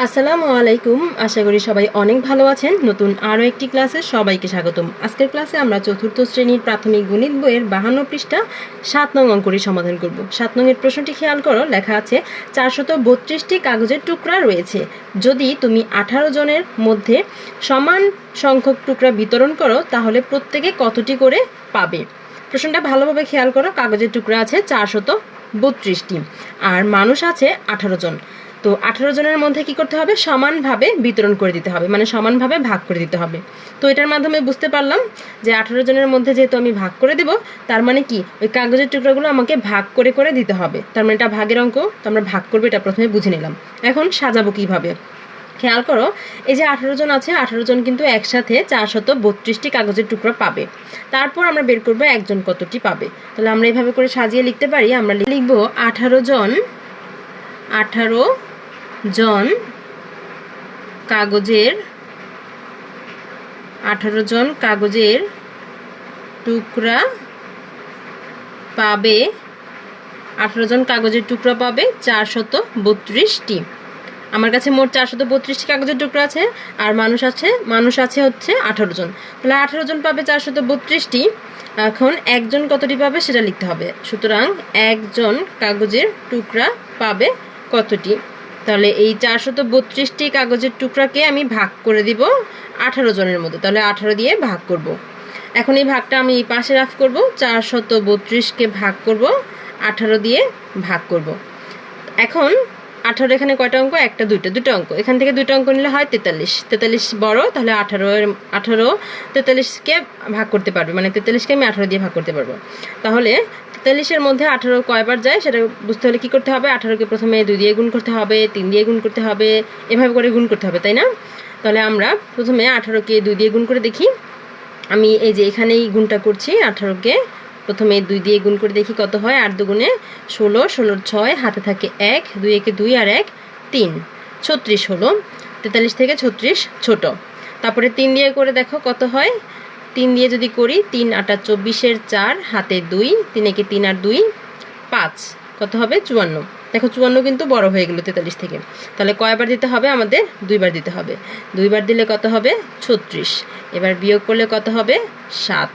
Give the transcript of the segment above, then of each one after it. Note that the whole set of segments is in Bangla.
আসসালামু আলাইকুম। আশা করি সবাই অনেক ভালো আছেন। নতুন আরও একটি ক্লাসে সবাইকে স্বাগতম। আজকের ক্লাসে আমরা চতুর্থ শ্রেণির প্রাথমিক গণিত বইয়ের বাহান্ন পৃষ্ঠা সাত নং অঙ্কটি সমাধান করব। সাত নংয়ের প্রশ্নটি খেয়াল করো, লেখা আছে চারশত বত্রিশটি কাগজের টুকরা রয়েছে। যদি তুমি আঠারো জনের মধ্যে সমান সংখ্যক টুকরা বিতরণ করো, তাহলে প্রত্যেকে কতটি করে পাবে? প্রশ্নটা ভালোভাবে খেয়াল করো, কাগজের টুকরা আছে চারশত বত্রিশটি আর মানুষ আছে আঠারো জন। তো আঠারো জনের মধ্যে কি করতে হবে? সমানভাবে বিতরণ করে দিতে হবে। মানে সমানভাবে ভাগ করে দিতে হবে। তো এটার মাধ্যমে বুঝতে পারলাম যে আঠারো জনের মধ্যে যেহেতু আমি ভাগ করে দেব, তার মানে কি? ওই কাগজের টুকরাগুলো আমাকে ভাগ করে করে দিতে হবে। তার মানে এটা ভাগের অঙ্ক, তো আমরা ভাগ করব এটা প্রথমে বুঝে নিলাম। এখন সাজাবো কীভাবে? খেয়াল করো, এই যে আঠারো জন আছে, আঠারো জন কিন্তু একসাথে চারশত বত্রিশটি কাগজের টুকরো পাবে। তারপর আমরা বের করব একজন কতটি পাবে। তাহলে আমরা এইভাবে করে সাজিয়ে লিখতে পারি। আমরা লিখব আঠারো জন আঠারো জন কাগজের, আঠারো জন কাগজের টুকরা পাবে, আঠারো জন কাগজের টুকরা পাবে চারশত বত্রিশটি। আমার কাছে মোট চারশত বত্রিশটি কাগজের টুকরা আছে, আর মানুষ আছে মানুষ আছে হচ্ছে আঠারো জন। তাহলে আঠারো জন পাবে চারশত বত্রিশটি, এখন একজন কতটি পাবে সেটা লিখতে হবে। সুতরাং একজন কাগজের টুকরা পাবে কতটি? তাহলে এই চারশত বত্রিশটি কাগজের টুকরাকে আমি ভাগ করে দিব আঠারো জনের মধ্যে তাহলে আঠারো দিয়ে ভাগ করব। এখন এই ভাগটা আমি এই পাশে রাফ করব, চারশত বত্রিশকে ভাগ করব, আঠারো দিয়ে ভাগ করব। এখন আঠারো এখানে কয়টা অঙ্ক? একটা, দুইটা, দুটো অঙ্ক। এখান থেকে দুটো অঙ্ক নিলে হয় তেতাল্লিশ। তেতাল্লিশ বড়, তাহলে আঠারো আঠারো তেতাল্লিশকে ভাগ করতে পারবে। মানে তেতাল্লিশকে আমি আঠারো দিয়ে ভাগ করতে পারব। তাহলে তেতাল্লিশের মধ্যে আঠারো কয়বার যায়, সেটা বুঝতে হলে কী করতে হবে? আঠারোকে প্রথমে দুই দিয়ে গুণ করতে হবে, তিন দিয়ে গুণ করতে হবে, এভাবে করে গুণ করতে হবে, তাই না? তাহলে আমরা প্রথমে আঠারোকে দুই দিয়ে গুণ করে দেখি। আমি এই যে এখানেই গুণটা করছি, আঠারোকে প্রথমে দুই দিয়ে গুণ করে দেখি কত হয়। আট দুগুণে ষোলো, ষোলোর ছয়, হাতে থাকে এক, দুই একে দুই আর এক, তিন। ছত্রিশ হলো, তেতাল্লিশ থেকে ছত্রিশ ছোট। তারপরে তিন দিয়ে করে দেখো কত হয়? তিন দিয়ে যদি করি, তিন আটা চব্বিশের চার, হাতে দুই, তিন একে তিন আর দুই? পাঁচ। কত হবে? চুয়ান্ন। দেখো, চুয়ান্ন কিন্তু বড় হয়ে গেলো তেতাল্লিশ থেকে। তাহলে কয়বার দিতে হবে? আমাদের দুইবার দিতে হবে। দুইবার দিলে কত হবে? ছত্রিশ। এবার বিয়োগ করলে কত হবে? সাত।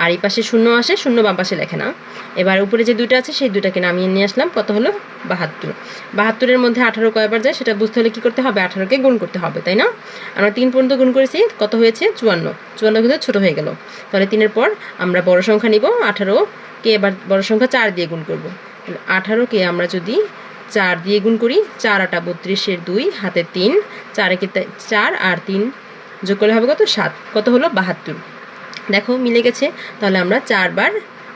আর এই পাশে শূন্য আসে, শূন্য বাম পাশে লেখে না। এবার উপরে যে দুইটা আছে, সেই দুইটাকে নামিয়ে নিয়ে আসলাম। কত হলো বাহাত্তর। বাহাত্তরের মধ্যে আঠারো কয়বার যায়, সেটা বুঝতে হলে কী করতে হবে? আঠারোকে গুণ করতে হবে, তাই না? আমরা তিন পর্যন্ত গুণ করেছি, কত হয়েছে? চুয়ান্ন। চুয়ান্ন কিন্তু ছোটো হয়ে গেল। তাহলে তিনের পর আমরা বড় সংখ্যা নিব। আঠারোকে এবার বড় সংখ্যা চার দিয়ে গুণ করব। আঠারোকে আমরা যদি চার দিয়ে গুণ করি, চার আটা বত্রিশের দুই, হাতে তিন। চার চার আর তিন যোগ করলে হবে কত? সাত। কত হলো? বাহাত্তর। দেখো, মিলে গেছে। তাহলে আমরা চারবার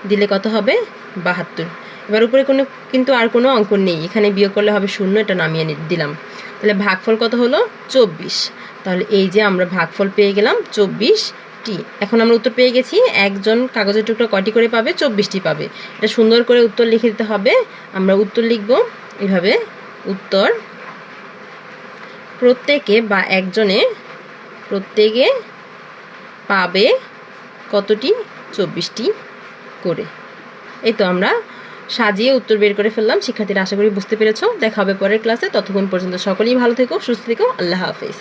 দিলে কত হবে? বাহাত্তর। এবার উপরে কোনো, কিন্তু আর কোনো অঙ্ক নেই। এখানে বিয়োগ করলে হবে শূন্য, এটা নামিয়ে দিলাম। তাহলে ভাগফল কত হলো? চব্বিশ। তাহলে এই যে আমরা ভাগফল পেয়ে গেলাম চব্বিশ টি এখন আমরা উত্তর পেয়ে গেছি, একজন কাগজের টুকরা কটি করে পাবে? চব্বিশটি পাবে। এটা সুন্দর করে উত্তর লিখে দিতে হবে। আমরা উত্তর লিখব। এভাবে উত্তর প্রত্যেকে বা একজনে প্রত্যেকে পাবে কতটি? চব্বিশটি করে। এই তো আমরা সাজিয়ে উত্তর বের করে ফেললাম। শিক্ষার্থীরা আশা করি বুঝতে পেরেছ। দেখা হবে পরের ক্লাসে। ততক্ষণ পর্যন্ত সকলেই ভালো থেকো, সুস্থ থেকো। আল্লাহ হাফেজ।